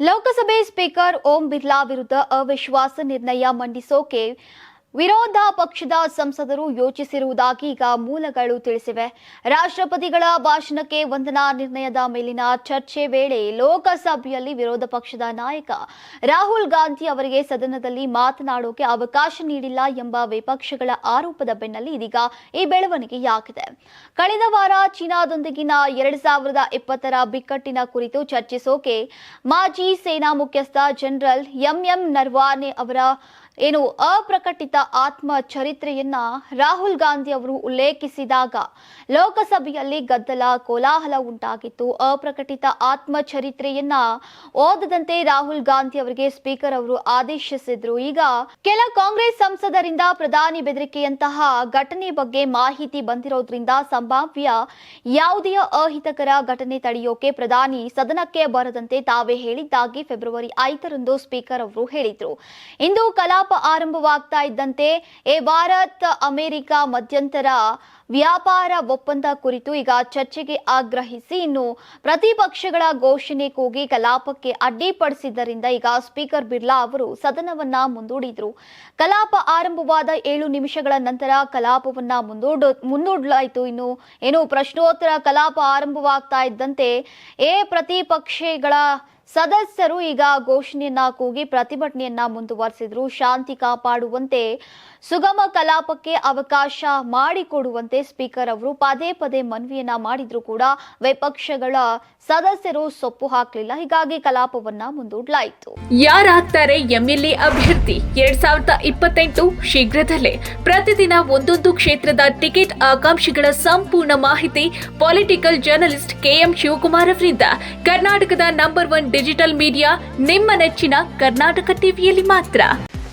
ಲೋಕಸಭೆ speaker Om Birla ವಿರುದ್ಧ ಅವಿಶ್ವಾಸ ನಿರ್ಣಯ ಮಂಡಿಸೋಕೆ ವಿರೋಧ ಪಕ್ಷದ ಸಂಸದರು ಯೋಚಿಸಿರುವುದಾಗಿ ಈಗ ಮೂಲಗಳು ತಿಳಿಸಿವೆ. ರಾಷ್ಟ್ರಪತಿಗಳ ಭಾಷಣಕ್ಕೆ ವಂದನಾ ನಿರ್ಣಯದ ಮೇಲಿನ ಚರ್ಚೆ ವೇಳೆ ಲೋಕಸಭೆಯಲ್ಲಿ ವಿರೋಧ ಪಕ್ಷದ ನಾಯಕ ರಾಹುಲ್ ಗಾಂಧಿ ಅವರಿಗೆ ಸದನದಲ್ಲಿ ಮಾತನಾಡೋಕೆ ಅವಕಾಶ ನೀಡಿಲ್ಲ ಎಂಬ ವಿಪಕ್ಷಗಳ ಆರೋಪದ ಬೆನ್ನಲ್ಲಿ ಇದೀಗ ಈ ಬೆಳವಣಿಗೆಯಾಗಿದೆ ಕಳೆದ ವಾರ ಚೀನಾದೊಂದಿಗಿನ ಎರಡ್ ಸಾವಿರದ ಇಪ್ಪತ್ತರ ಬಿಕ್ಕಟ್ಟಿನ ಕುರಿತು ಚರ್ಚಿಸೋಕೆ ಮಾಜಿ ಸೇನಾ ಮುಖ್ಯಸ್ಥ ಜನರಲ್ ಎಂಎಂ ನರ್ವಾನೆ ಅವರ ಏನು ಅಪ್ರಕಟಿತ ಆತ್ಮ ಚರಿತ್ರೆಯನ್ನ ರಾಹುಲ್ ಗಾಂಧಿ ಅವರು ಉಲ್ಲೇಖಿಸಿದಾಗ ಲೋಕಸಭೆಯಲ್ಲಿ ಗದ್ದಲ ಕೋಲಾಹಲ ಉಂಟಾಗಿತ್ತು. ಅಪ್ರಕಟಿತ ಆತ್ಮ ಚರಿತ್ರೆಯನ್ನ ಓದದಂತೆ ರಾಹುಲ್ ಗಾಂಧಿ ಅವರಿಗೆ ಸ್ಪೀಕರ್ ಅವರು ಆದೇಶಿಸಿದ್ರು. ಈಗ ಕೆಲ ಕಾಂಗ್ರೆಸ್ ಸಂಸದರಿಂದ ಪ್ರಧಾನಿ ಬೆದರಿಕೆಯಂತಹ ಘಟನೆ ಬಗ್ಗೆ ಮಾಹಿತಿ ಬಂದಿರೋದ್ರಿಂದ ಸಂಭಾವ್ಯ ಯಾವುದೇ ಅಹಿತಕರ ಘಟನೆ ತಡೆಯೋಕೆ ಪ್ರಧಾನಿ ಸದನಕ್ಕೆ ಬರದಂತೆ ತಾವೇ ಹೇಳಿದ್ದಾಗಿ ಫೆಬ್ರವರಿ ಐದರಂದು ಸ್ಪೀಕರ್ ಅವರು ಹೇಳಿದ್ರು. ಇಂದು ಕಲಾಪ ಆರಂಭವಾಗ್ತಾ ಇದ್ದಂತೆ ಎ ಭಾರತ್ ಅಮೆರಿಕ ಮಧ್ಯಂತರ ವ್ಯಾಪಾರ ಒಪ್ಪಂದ ಕುರಿತು ಈಗ ಚರ್ಚೆಗೆ ಆಗ್ರಹಿಸಿ ಇನ್ನು ಪ್ರತಿಪಕ್ಷಗಳ ಘೋಷಣೆ ಕೂಗಿ ಕಲಾಪಕ್ಕೆ ಅಡ್ಡಿಪಡಿಸಿದ್ದರಿಂದ ಈಗ ಸ್ಪೀಕರ್ ಬಿರ್ಲಾ ಅವರು ಸದನವನ್ನ ಮುಂದೂಡಿದ್ರು. ಕಲಾಪ ಆರಂಭವಾದ ಏಳು ನಿಮಿಷಗಳ ನಂತರ ಕಲಾಪವನ್ನ ಮುಂದೂಡ ಮುಂದೂಡಲಾಯಿತು. ಇನ್ನು ಏನು ಪ್ರಶ್ನೋತ್ತರ ಕಲಾಪ ಆರಂಭವಾಗ್ತಾ ಇದ್ದಂತೆ ಏ ಪ್ರತಿಪಕ್ಷಗಳ ಸದಸ್ಯರು ಈಗ ಘೋಷಣೆಯನ್ನ ಕೂಗಿ ಪ್ರತಿಭಟನೆಯನ್ನ ಮುಂದುವರೆಸಿದ್ರು. ಶಾಂತಿ ಕಾಪಾಡುವಂತೆ ಸುಗಮ ಕಲಾಪಕ್ಕೆ ಅವಕಾಶ ಮಾಡಿಕೊಡುವಂತೆ ಸ್ಪೀಕರ್ ಅವರು ಪದೇ ಪದೇ ಮನವಿಯನ್ನ ಮಾಡಿದ್ರು ಕೂಡ ವಿಪಕ್ಷಗಳ ಸದಸ್ಯರು ಸೊಪ್ಪು ಹಾಕಲಿಲ್ಲ. ಹೀಗಾಗಿ ಕಲಾಪವನ್ನ ಮುಂದೂಡಲಾಯಿತು. ಯಾರಾಗ್ತಾರೆ ಎಂಎಲ್ಎ ಅಭ್ಯರ್ಥಿ? ಎರಡ್ ಸಾವಿರದ ಇಪ್ಪತ್ತೆಂಟು ಶೀಘ್ರದಲ್ಲೇ ಪ್ರತಿದಿನ ಒಂದೊಂದು ಕ್ಷೇತ್ರದ ಟಿಕೆಟ್ ಆಕಾಂಕ್ಷಿಗಳ ಸಂಪೂರ್ಣ ಮಾಹಿತಿ ಪೊಲಿಟಿಕಲ್ ಜರ್ನಲಿಸ್ಟ್ ಕೆಎಂ ಶಿವಕುಮಾರ್ ಅವರಿಂದ. ಕರ್ನಾಟಕದ ನಂಬರ್ ಒನ್ ಡಿಜಿಟಲ್ ಮೀಡಿಯಾ ನಿಮ್ಮ ನೆಚ್ಚಿನ ಕರ್ನಾಟಕ ಟಿವಿಯಲ್ಲಿ ಮಾತ್ರ.